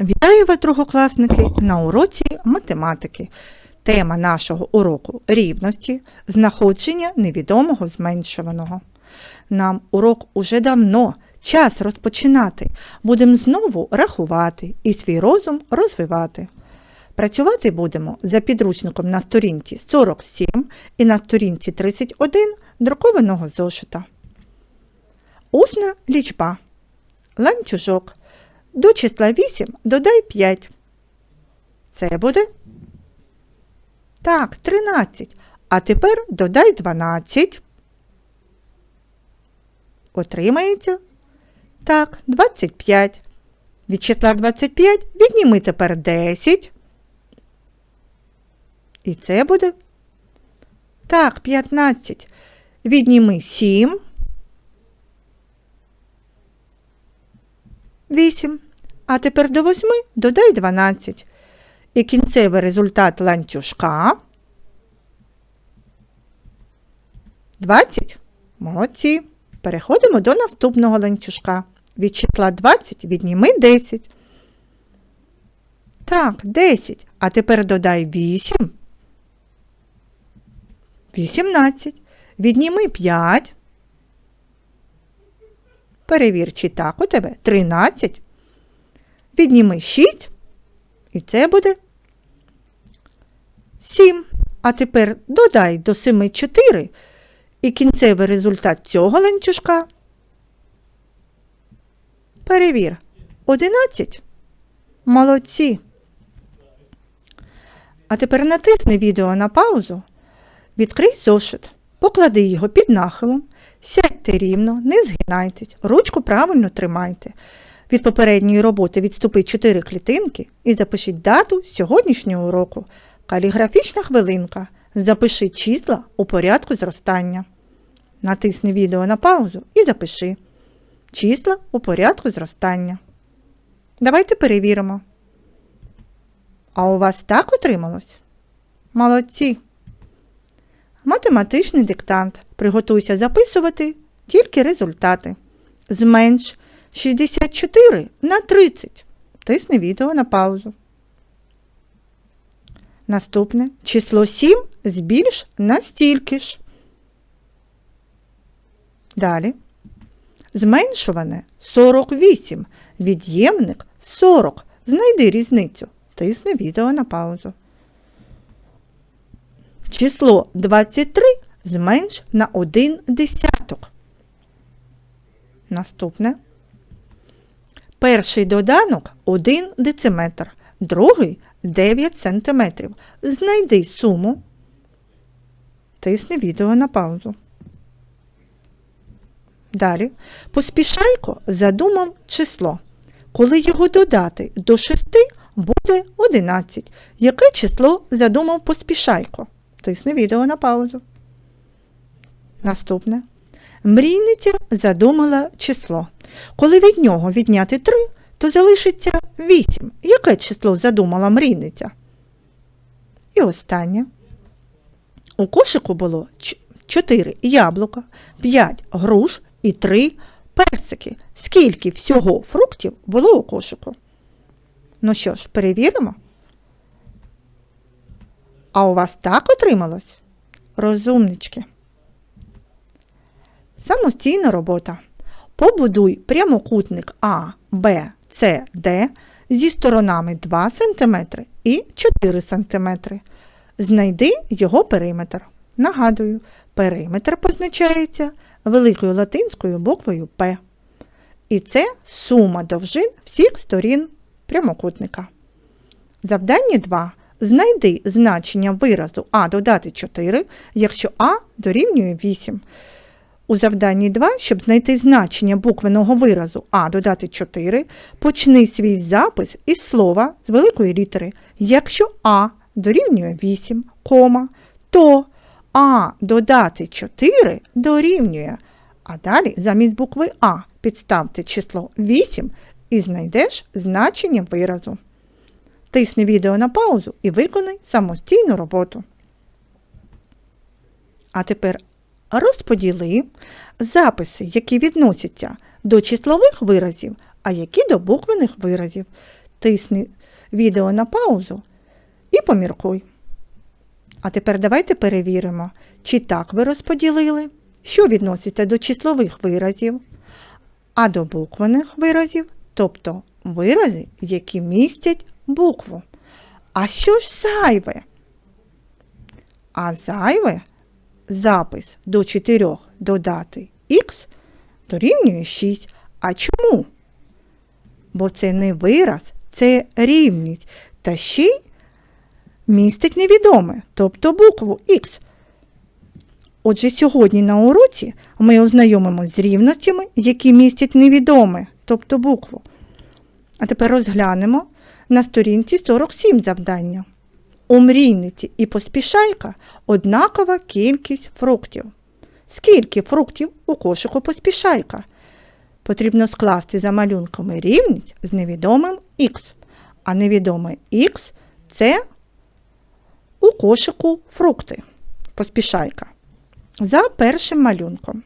Вітаю вас, другокласники, на уроці математики. Тема нашого уроку рівності, знаходження невідомого зменшуваного. Нам урок уже давно, час розпочинати. Будемо знову рахувати і свій розум розвивати. Працювати будемо за підручником на сторінці 47 і на сторінці 31 друкованого зошита. Усна лічба. Ланцюжок. До числа 8 додай 5. Це буде? Так, 13. А тепер додай 12. Отримається? Так, 25. Від числа 25 відніми тепер 10. І це буде? Так, 15. Відніми 7. 8. А тепер до 8 додай 12. І кінцевий результат ланцюжка 20. Молодці. Переходимо до наступного ланцюжка. Від числа 20 відніми 10. Так, 10. А тепер додай 8. 18. Відніми 5. Перевір, чи так у тебе 13. Відніми 6. І це буде 7. А тепер додай до 7 4. І кінцевий результат цього ланцюжка. Перевір. 11. Молодці. А тепер натисни відео на паузу. Відкрий зошит. Поклади його під нахилом. Сядьте рівно, не згинайтесь, ручку правильно тримайте. Від попередньої роботи відступи 4 клітинки і запишіть дату сьогоднішнього уроку. Каліграфічна хвилинка. Запиши числа у порядку зростання. Натисни відео на паузу і запиши. Числа у порядку зростання. Давайте перевіримо. А у вас так отрималось? Молодці! Математичний диктант. Приготуйся записувати тільки результати. Зменш 64 на 30. Тисни відео на паузу. Наступне число 7 збільш на стільки ж. Далі. Зменшуване 48. Від'ємник 40. Знайди різницю. Тисни відео на паузу. Число 23 зменш на 1 десяток. Наступне. Перший доданок 1 дециметр, другий 9 сантиметрів. Знайди суму. Тисни відео на паузу. Далі. Поспішайко задумав число. Коли його додати до 6, буде 11. Яке число задумав поспішайко? Тисни відео на паузу. Наступне. Мрійниця задумала число. Коли від нього відняти 3, то залишиться 8. Яке число задумала мрійниця? І останнє. У кошику було 4 яблука, 5 груш і 3 персики. Скільки всього фруктів було у кошику? Ну що ж, перевіримо. А у вас так отрималось? Розумнички. Самостійна робота. Побудуй прямокутник А, Б, С, Д зі сторонами 2 см і 4 см. Знайди його периметр. Нагадую, периметр позначається великою латинською буквою П. І це сума довжин всіх сторін прямокутника. Завдання 2. Знайди значення виразу А додати 4, якщо А дорівнює 8. У завданні 2, щоб знайти значення буквеного виразу А додати 4, почни свій запис із слова з великої літери. Якщо А дорівнює 8, кома, то А додати 4 дорівнює. А далі замість букви А підставте число 8 і знайдеш значення виразу. Тисни відео на паузу і виконай самостійну роботу. А тепер розподіли записи, які відносяться до числових виразів, а які до буквених виразів. тисни відео на паузу і поміркуй. А тепер давайте перевіримо, чи так ви розподілили, що відноситься до числових виразів, а до буквених виразів, тобто вирази, які містять букву. А що ж зайве? А зайве запис до 4 додати х дорівнює 6. А чому? Бо це не вираз, це рівність. Та ще й містить невідоме, тобто букву Х. Отже, сьогодні на уроці ми ознайомимося з рівностями, які містять невідоме, тобто букву. А тепер розглянемо на сторінці 47 завдання. У мрійниці і поспішайка однакова кількість фруктів. Скільки фруктів у кошику поспішайка? Потрібно скласти за малюнками рівність з невідомим х. А невідоме х це у кошику фрукти. Поспішайка. За першим малюнком.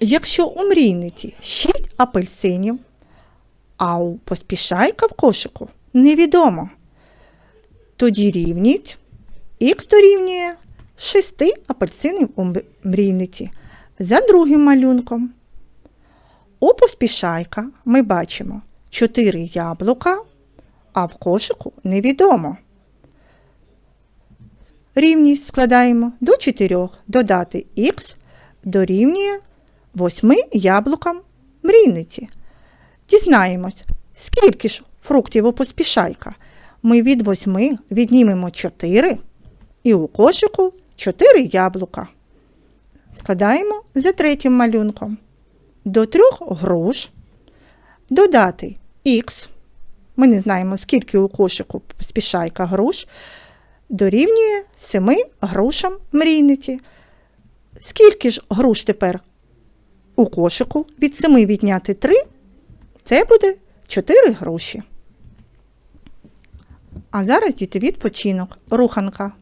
Якщо у мрійниці 6 апельсинів, а у поспішайка в кошику невідомо, тоді рівність х дорівнює 6 апельсинів у мрійниці. За другим малюнком. У поспішайка ми бачимо 4 яблука, а в кошику невідомо. Рівність складаємо до 4 додати х дорівнює 8 яблукам мрійниці. Дізнаємось, скільки ж фруктів у поспішайка. Ми від 8 віднімемо 4 і у кошику 4 яблука. Складаємо за третім малюнком. До трьох груш додати х. Ми не знаємо, скільки у кошику спішайка груш, дорівнює 7 грушам мрійниці. Скільки ж груш тепер у кошику від 7 відняти 3, це буде 4 груші. А зараз діти відпочинок. Руханка.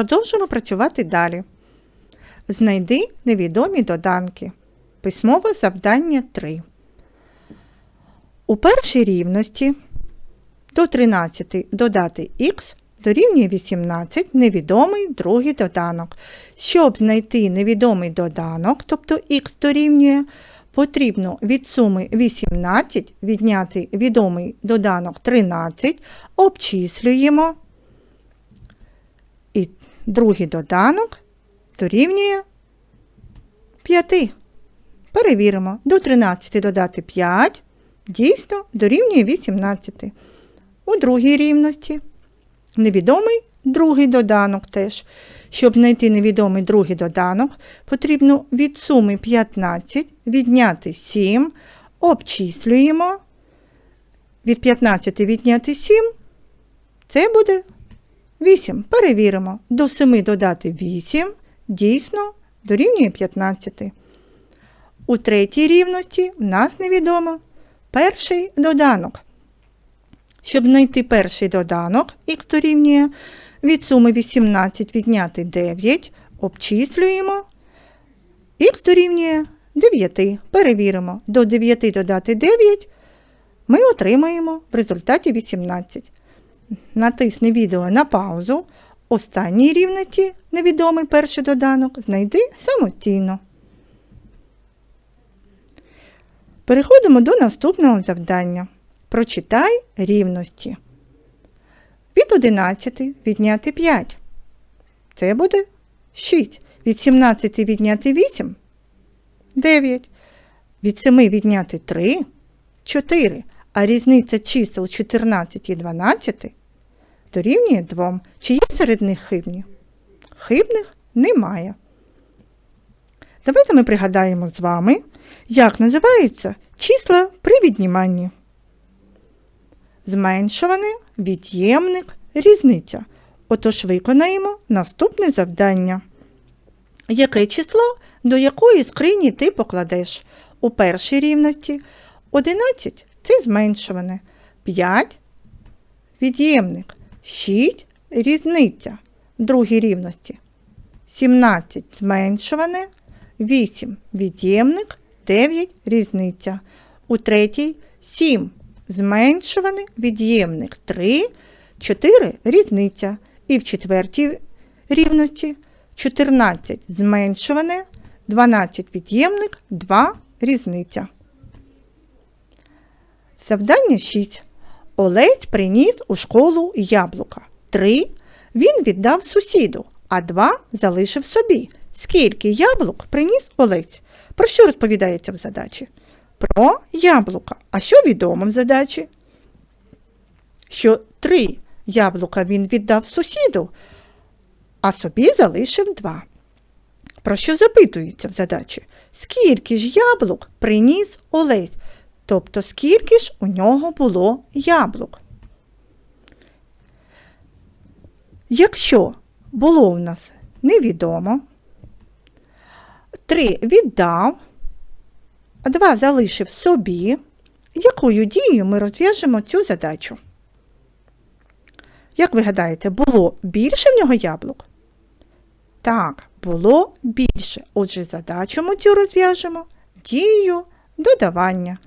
Продовжимо працювати далі. Знайди невідомі доданки. Письмове завдання 3. У першій рівності до 13 додати х дорівнює 18 невідомий другий доданок. Щоб знайти невідомий доданок, тобто х дорівнює, потрібно від суми 18 відняти відомий доданок 13, обчислюємо. І другий доданок дорівнює 5. Перевіримо. До 13 додати 5, дійсно дорівнює 18. У другій рівності невідомий другий доданок теж. Щоб знайти невідомий другий доданок, потрібно від суми 15 відняти 7, обчислюємо. Від 15 відняти 7, це буде 8. Перевіримо. До 7 додати 8, дійсно дорівнює 15. У третій рівності в нас невідомо перший доданок. Щоб знайти перший доданок, х дорівнює від суми 18 відняти 9, обчислюємо. Х дорівнює 9. Перевіримо. До 9 додати 9 ми отримаємо в результаті 18. Натисни відео на паузу. Останній рівності, невідомий перший доданок, знайди самостійно. Переходимо до наступного завдання. Прочитай рівності. Від 11 відняти 5. Це буде 6. Від 17 відняти 8 9. Від 7 відняти 3 4. А різниця чисел 14 і 12 дорівнює 2. Чи є серед них хибні? Хибних немає. Давайте ми пригадаємо з вами, як називаються числа при відніманні. Зменшуване, від'ємник, різниця. Отож виконаємо наступне завдання. Яке число до якої скрині ти покладеш? У першій рівності 11 це зменшуване, 5 від'ємник, 6 різниця. Другій рівності 17 зменшуване, 8 від'ємник, 9 різниця. У третій 7 зменшуване, від'ємник 3, 4 різниця. І в четвертій рівності 14 зменшуване, 12 від'ємник, 2 різниця. Завдання 6. Олесь приніс у школу яблука. 3 він віддав сусіду, а 2 залишив собі. Скільки яблук приніс Олесь? Про що розповідається в задачі? Про яблука. А що відомо в задачі? Що 3 яблука він віддав сусіду, а собі залишив 2. Про що запитується в задачі? Скільки ж яблук приніс Олесь? Тобто, скільки ж у нього було яблук? Якщо було у нас невідомо, 3 віддав, а 2 залишив собі, якою дією ми розв'яжемо цю задачу? Як ви гадаєте, було більше в нього яблук? Так, було більше. Отже, задачу ми цю розв'яжемо дією додавання.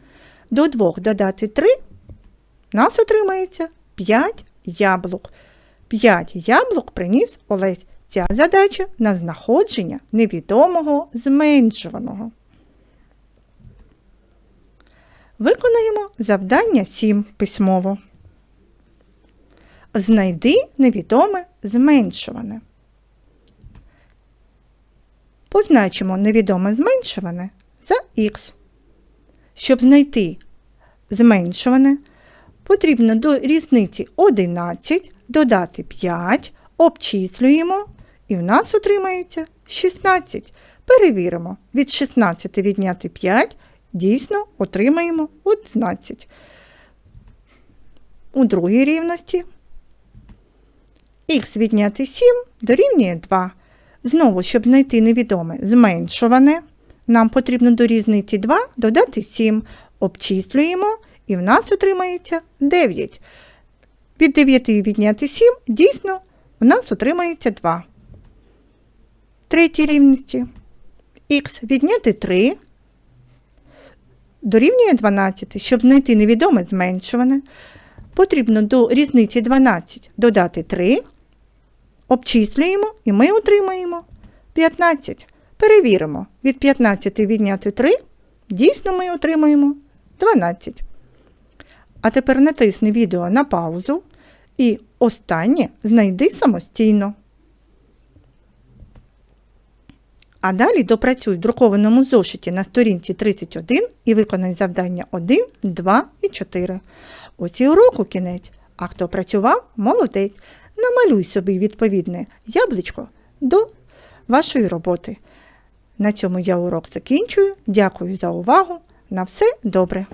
До 2 додати 3, нас отримається 5 яблук. 5 яблук приніс Олесь. Ця задача на знаходження невідомого зменшуваного. Виконаємо завдання 7 письмово. Знайди невідоме зменшуване. Позначимо невідоме зменшуване за х. Щоб знайти зменшуване, потрібно до різниці 11 додати 5, обчислюємо, і в нас отримається 16. Перевіримо, від 16 відняти 5, дійсно отримаємо 11. У другій рівності х відняти 7 дорівнює 2. Знову, щоб знайти невідоме зменшуване, нам потрібно до різниці 2 додати 7. Обчислюємо, і в нас отримається 9. Від 9 відняти 7, дійсно, в нас отримається 2. Третій рівності. Х відняти 3 дорівнює 12. Щоб знайти невідоме зменшуване, потрібно до різниці 12 додати 3. Обчислюємо і ми отримаємо 15. Перевіримо, від 15 відняти 3, дійсно ми отримаємо 12. А тепер натисни відео на паузу і останнє знайди самостійно. А далі допрацюй в друкованому зошиті на сторінці 31 і виконай завдання 1, 2 і 4. Ось і уроку кінець. А хто працював, молодець. Намалюй собі відповідне яблучко до вашої роботи. На цьому я урок закінчую. Дякую за увагу. На все добре!